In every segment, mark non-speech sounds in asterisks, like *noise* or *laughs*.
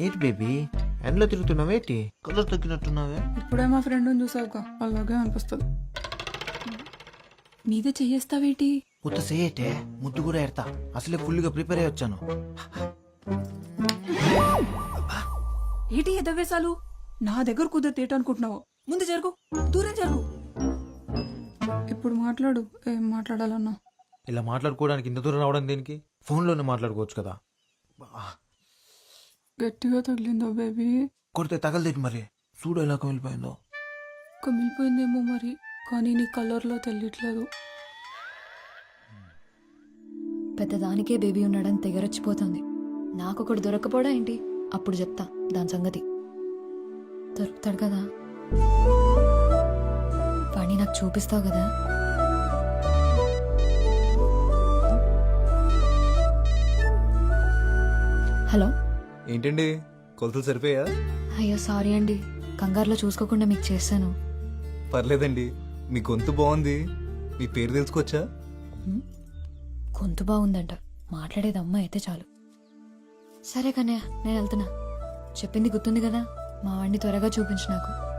ఏంటి బేబీ? ఎండలో తిరుగుతున్నావేంటి కలర్ తగ్గినట్టున్నావే. ఇప్పుడే మా ఫ్రెండ్ని చూసావుక అలాగే అనిపిస్తుంది. మీదే చెయ్యేస్తావేటి ఉత్త సేయటే ముద్దు కూడా ఎడతా అసలే ఫుల్గా ప్రిపేర్ అయ్యి వచ్చాను. ఏటి ఎదవేశాలు? నా దగ్గర కుదిరితే అనుకుంటున్నావు? ముందు జరుగు దూరం జరుగు. ఇప్పుడు మాట్లాడు ఏం మాట్లాడాలన్నా. ఇలా మాట్లాడుకోవడానికి ఇంత దూరం రావడం దేనికి? ఫోన్లోనే మాట్లాడుకోవచ్చు కదా. గట్టిగా తగిలిందో బేబీ. కొడితే తగలదేటి మరి? చూడు ఎలా కమిలిపోయిందో. కమిలిపోయిందేమో మరి కానీ నీ కలర్లో తెలియట్లేదు. పెద్దదానికే బేబీ ఉన్నాడని తెగరొచ్చిపోతుంది. నాకొకడు దొరకపోవడా ఏంటి? అప్పుడు చెప్తా దాని సంగతి. దొరుకుతాడు కదా? వాణ్ణి నాకు చూపిస్తావు కదా? హలో? ఏంటండి? కొలతలు సరిపోయా అయ్యో సారీ అండి. కంగారులో చూసుకోకుండా మీకు చేశాను. పర్లేదండి. మీ గొంతు బాగుంది. మీ పేరు తెలుసుకోవచ్చా? గొంతు బాగుందంట. మాట్లాడేది అమ్మ అయితే చాలు. సరే కన్నయ్య నేను వెళ్తున్నా. చెప్పింది గుర్తుంది కదా? మా వాడిని త్వరగా చూపించు నాకు.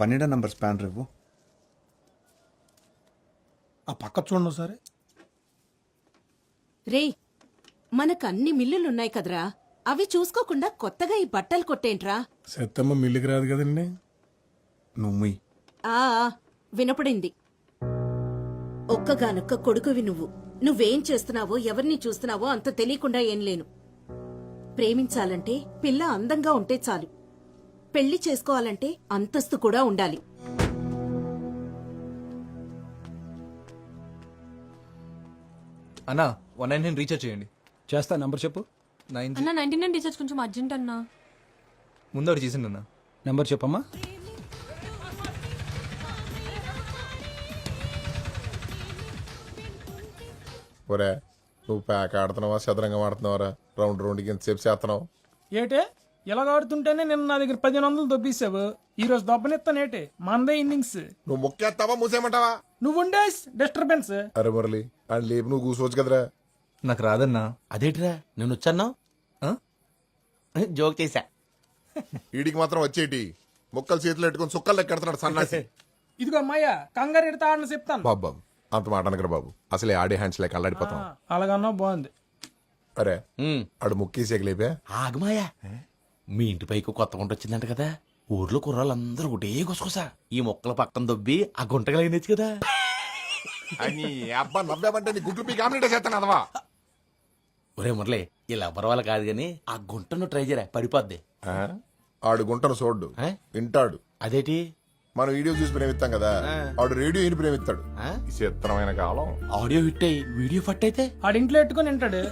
పన్నెండో నంబర్ స్పాన్ రేపు ఆ పక్క చూడండి సరే రేయ్ మనకు అన్ని మిల్లులున్నాయి కదరా. అవి చూసుకోకుండా కొత్తగా ఈ బట్టలు కొట్టేంట్రా. సెత్తమ్మ మిల్లికి రాదు కదండి. నువ్వు ముయ్. ఆ ఆ, వినపడింది. ఒక్కగానొక్క కొడుకువి నువ్వు. నువ్వేం చేస్తున్నావో ఎవరిని చూస్తున్నావో అంత తెలియకుండా ఏం లేను. ప్రేమించాలంటే పిల్ల అందంగా ఉంటే చాలు. పెళ్ళి చేసుకోవాలంటే అంతస్తు కూడా ఉండాలి. అన్నా వన్ నైన్ నైన్ రీఛార్జ్ చేయండి. చేస్తా నంబర్ చెప్పు. నైన్ అన్న నైన్టీ నైన్ రీఛార్జ్ కొంచెం అర్జెంట్ అన్నా. ముందు ఒకటి చేసిండు అన్న. నంబర్ చెప్పమ్మా. ఒరే నువ్వు ప్యాక్ ఆడుతున్నావా చదరంగం ఆడుతున్నావరా? రౌండ్ రౌండ్ ఎంతసేపు చేస్తున్నావు? ఏటే? ఇలా ఆడుతుంటేనే నిన్న నా దగ్గర పదిహేను వందలు దొబ్బేసావు ఈ రోజు దొబ్బనిస్తానేటే మందే ఇన్నింగ్స్. నువ్వు మొక్కేస్తావా మూసేయమంటావా? నువ్వు ఉండే డిస్టర్బెన్స్. అరే మురళి అని లేపు నువ్వు కూర్చోవచ్చు కదరా. నాకు రాదన్నా. అదేంటిరా? నేను వచ్చాను ఆ? జోక్ చేశా. వీడికి మాత్రం వచ్చేటి. మొక్కలు చేతులు పెట్టుకొని సుక్కలు లెక్కెడుతున్నాడు సన్నాసి. ఇదిగో అమ్మాయ్య కంగారు ఎడతా ఆడని చెప్తాను. బాబు బాబు అంత మాట అనకరా బాబు. అసలే ఆడే హ్యాండ్స్ లేక అల్లాడిపోతాం. అలాగన్నా బాగుంది. అరే ఆడు ముక్కేసి ఎగలేపా ఆగమాయా మీ ఇంటి పైకి కొత్త గుంట వచ్చిందంట కదా. ఊర్లో కుర్రాళ్ళందరూ ఒకటే గుసగుస. ఈ మొక్కల పక్కన దొబ్బి ఆ గుంట కలిగినచ్చు కదా. అని అబ్బా నవ్వామంటే నీ గుడ్లు పీ కామినేట్ చేస్తాను అదవా? ఒరే మురళి ఇలా ఎవరి వల్ల కాదు గాని ఆ గుంటను ట్రై చేయరా పడిపోద్ది. ఆ? ఆడు గుంటను చూడ్డు ఆ? వింటాడు. అదేటి? మనం వీడియో చూసి ప్రేమిస్తాం కదా ఆడు రేడియో విని ప్రేమిస్తాడు. ఆ? ఈ చిత్రమైన కాలం. ఆడియో హిట్ అయ్యి వీడియో ఫట్ అయితే? ఆడింట్లో ఎట్టుకొని వింటాడు.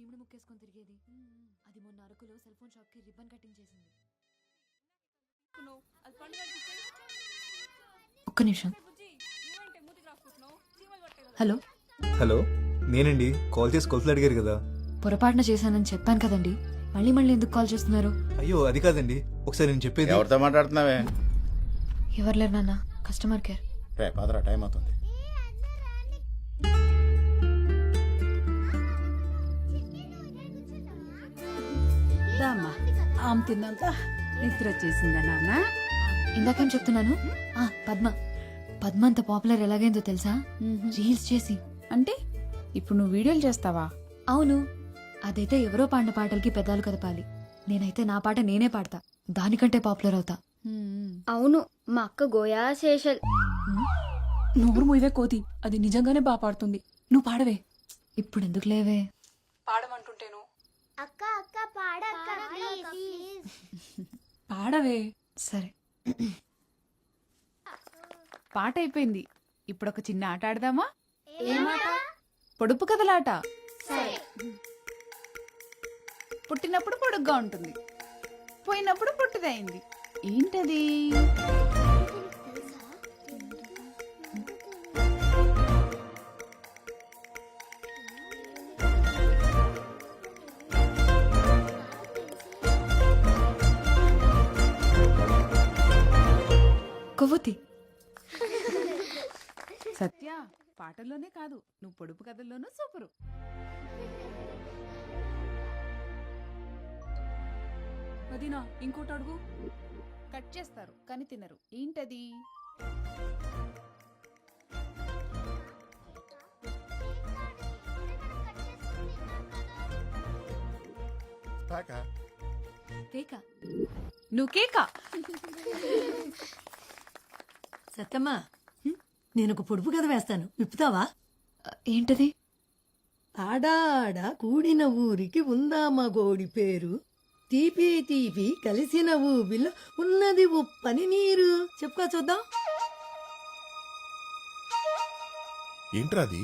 చీముడు ముక్కేసుకొని తిరిగేది. అది మొన్న అరకులో సెల్ ఫోన్ షాప్కి రిబ్బన్ కటింగ్ చేసింది. ఒక్క నిమిషం. హలో? హలో నేనండి. కాల్ చేసి కొలతలు అడిగారు కదా. పొరపాటున చేశానని చెప్పాను కదండి. మళ్ళీ మళ్ళీ ఎందుకు కాల్ చేస్తున్నారు? అయ్యో అది కాదండి. ఒకసారి నేను చెప్పేది ఎవరితో మాట్లాడుతున్నావే? ఎవరు లేరు నాన్న? Customer care. రే పదరా టైం అవుతుంది. ఆమె తిన్నాక నిద్ర వచ్చేసిందా నాన్న? ఇందాకేం చెప్తున్నాను? ఆ పద్మ. పద్మ అంత పాపులర్ ఎలాగైందో తెలుసా? రీల్స్ చేసి. అంటే ఇప్పుడు నువ్వు వీడియోలు చేస్తావా? అవును. అదైతే ఎవరో పాడిన పాటలకి పెదాలు కదపాలి. నేనైతే నా పాట నేనే పాడతా. దానికంటే పాపులర్ అవుతా. అవును మా అక్క గోయా శేషల్ నోరు మూయవే కోతి. అది నిజంగానే బాగా పాడుతుంది. నువ్వు పాడవే. ఇప్పుడు ఎందుకు లేవే? పాడవే. సరే. పాట అయిపోయింది ఇప్పుడు ఒక చిన్న ఆట ఆడదామా? పొడుపు కదలాట పుట్టినప్పుడు పొడుగ్గా ఉంటుంది. పోయినప్పుడు పొట్టిదైంది. ఏంటది? కొవ్వొత్తి సత్య పాటల్లోనే కాదు నువ్వు పొడుపు కథల్లోనూ సూపరు. వదినా ఇంకోటి అడుగు. కట్ చేస్తారు కానీ తినరు. ఏంటది? కేక? నువ్వు కేకా? సత్తమ్మా. నేను ఒక పొడుపు కథ వేస్తాను. విప్పుతావా? ఏంటది? ఆడాడ కూడిన ఊరికి ఉందామా గోడి పేరు? తీపి తీపి కలిసిన ఊబిలో ఉన్నది ఉప్పని నీరు. చెప్పుకో చూద్దాం. ఏంట్రా అది?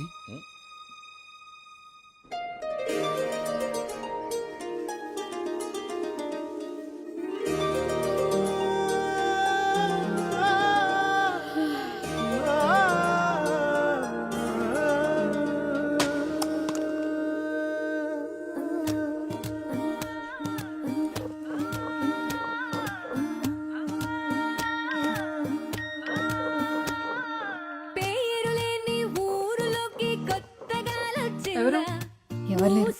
ఎవరు లేరు.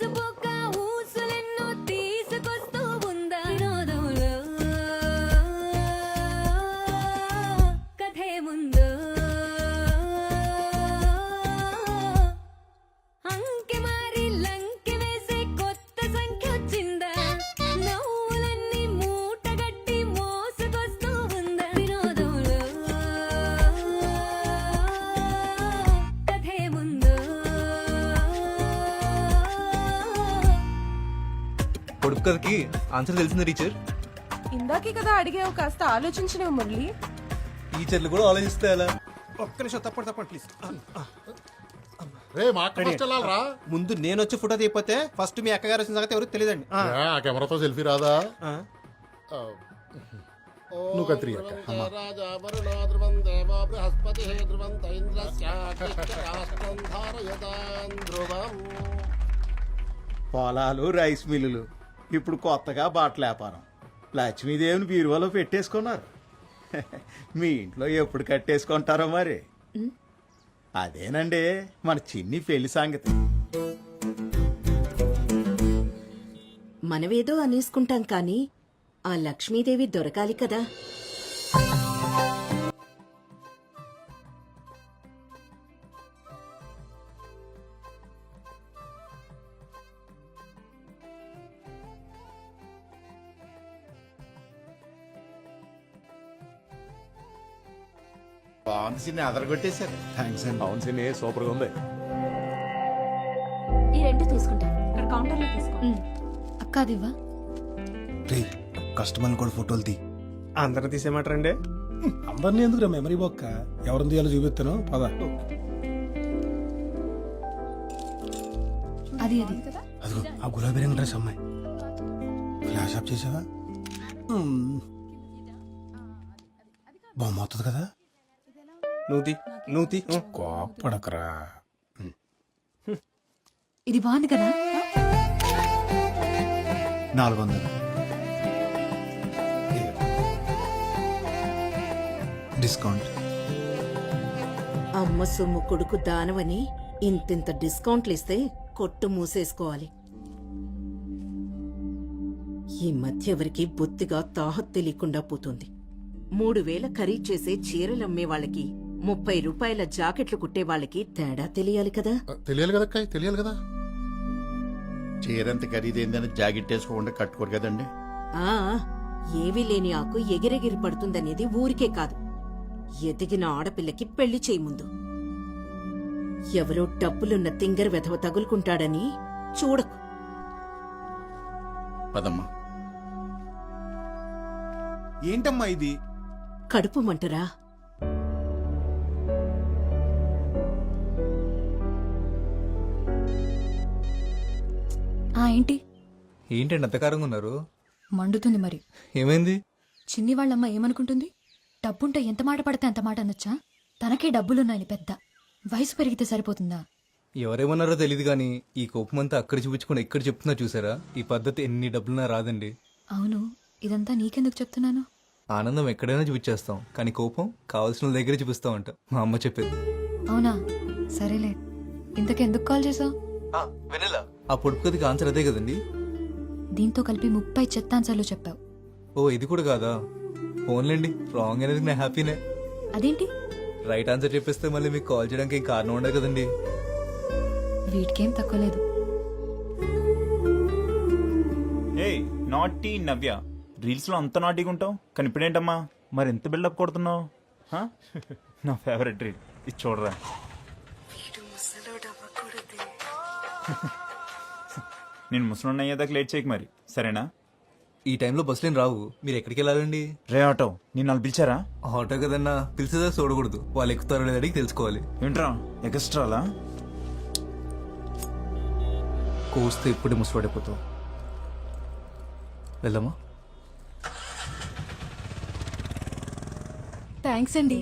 పొడుపు కథకి ఆన్సర్ తెలిసింది టీచర్? ఇందాకే కదా అడిగావు కాస్త ఆలోచించినవి మురళి. టీచర్లు కూడా ఆలోచిస్తే ఎలా? ఒక్క నిమిషం తప్పండి తప్పండి ప్లీజ్ రే మా అక్క ఫస్ట్ వెళ్ళాలిరా. ముందు నేను వచ్చి ఫోటో తీయపోతే ఫస్ట్ మీ అక్కగారు వచ్చిన సంగతి ఎవరు తెలియదండి. ఆ. కెమెరాతో సెల్ఫీ రాదా? నువ్వు అక్క. పొలాలు రైస్ మిల్లులు. ఇప్పుడు కొత్తగా బాటల వ్యాపారం. లక్ష్మీదేవిని బీరువాలో పెట్టేసుకున్నారు. మీ ఇంట్లో ఎప్పుడు కట్టేసుకుంటారో మరి? అదేనండి మన చిన్ని పెళ్ళి సంగతి. మనమేదో అనేసుకుంటాం కానీ ఆ లక్ష్మీదేవి దొరకాలి కదా. బాగుంది సిన్ని అదరగొట్టేశారు. థ్యాంక్స్ అండి. అవును సిన్ని సూపర్గా ఉంది. ఈ రెండు తీసుకుంటా ఇక్కడ కౌంటర్లో తీసుకో. అక్క అదివ్వా రే కస్టమర్ని కూడా ఫోటోలు తీ. అందరిని తీసేయమంటారండి? అందరినీ ఎందుకు మెమరీ బొక్క? ఎవరిని తీయాలో చూపిస్తాను పద. అది అది. అదిగో ఆ గులాబీ రంగు డ్రెస్ అమ్మాయి. ఫ్లాష్ ఆఫ్ చేసావా? బొమ్మ అవుతుంది కదా? నూతి నూతి కోపడకరా. ఇది బాగుంది కదా? నాలుగు వందలు డిస్కౌంట్. అమ్మ సొమ్ము కొడుకు దానవని ఇంతింత డిస్కౌంట్లు ఇస్తే కొట్టు మూసేసుకోవాలి. ఈ మధ్య ఎవరికి బొత్తిగా తాహత్ తెలియకుండా పోతుంది. మూడు వేల ఖరీదు చేసే చీరలు అమ్మే వాళ్ళకి ముప్పై రూపాయల జాకెట్లు కుట్టే వాళ్ళకి తేడా తెలియాలి కదా? తెలియాలి కదా అక్క తెలియాలి కదా? చీరంత ఖరీదైందని జాకెట్ వేసుకోకుండా కట్టుకోరు కదండి. ఆ ఏవీ లేని ఆకు ఎగిరెగిరి పడుతుందనేది ఊరికే కాదు. ఎదిగిన ఆడపిల్లకి పెళ్ళి చేయి ముందు. ఎవరో డబ్బులున్న తింగర్ వెధవ తగులుకుంటాడని చూడకు. పదమ్మా. ఏంటమ్మా ఇది? కడుపు మంటరా? ఏంటి? ఏంటండి అంతకారంగా ఉన్నారు? మండుతుంది మరి. ఏమైంది? చిన్ని వాళ్ళమ్మ ఏమనుకుంటుంది? డబ్బుంటే ఎంత మాట పడితే అంత మాట అనొచ్చా? తనకే డబ్బులున్నాయని పెద్ద. వయసు పెరిగితే సరిపోతుందా? ఎవరేమన్నారో తెలియదు కానీ ఈ కోపం అంతా అక్కడ చూపించుకుని ఇక్కడ చెప్తున్నా చూసారా? ఈ పద్ధతి ఎన్ని డబ్బులున్నా రాదండి. అవును ఇదంతా నీకెందుకు చెప్తున్నాను? ఆనందం ఎక్కడైనా చూపించేస్తాం కానీ కోపం కావాల్సిన వాళ్ళ దగ్గరే చూపిస్తామంట. మా అమ్మ చెప్పేది. అవునా? సరేలే. ఇంతకెందుకు కాల్ చేసావు? వినలా ఆ పొడుపు కథకి ఆన్సర్ అదే కదండి? దీంతో కలిపి ముప్పై చెత్తాన్సార్లు చెప్పావు. ఓ ఇది కూడా కాదా? ఫోన్లేండి రాంగ్ అనేది నా హ్యాపీనే అదేంటి? రైట్ ఆన్సర్ చెప్పేస్తే మళ్ళీ మీకు కాల్ చేయడానికి ఏం కారణం ఉండదు కదండి. వీటికేం తక్కువ లేదు. ఏయ్ నాటీ నవ్య. రీల్స్లో అంత నాటీగా ఉంటావు? కానీ ఇప్పుడేంటమ్మా? మరి ఎంత బిల్డప్ కొడుతున్నావు? హా? నా ఫేవరెట్ రీల్ ఇది చూడరా. *laughs* నేను ముసలి అయ్యేదాకా లేట్ చేయకు మరి. సరేనా? ఈ టైంలో బస్సులేం రావు. మీరు ఎక్కడికి వెళ్ళాలండి? రే ఆటో. నేను వాళ్ళు పిలిచారా? ఆటో కదన్నా. పిలిచేదా చూడకూడదు. వాళ్ళు ఎక్కుతారో లేదో అడిగి తెలుసుకోవాలి. ఏంట్రా? ఎక్స్ట్రాలా? కోస్తే ఇప్పుడే ముసుపడిపోతావు వెళ్దామా? థ్యాంక్స్ అండి.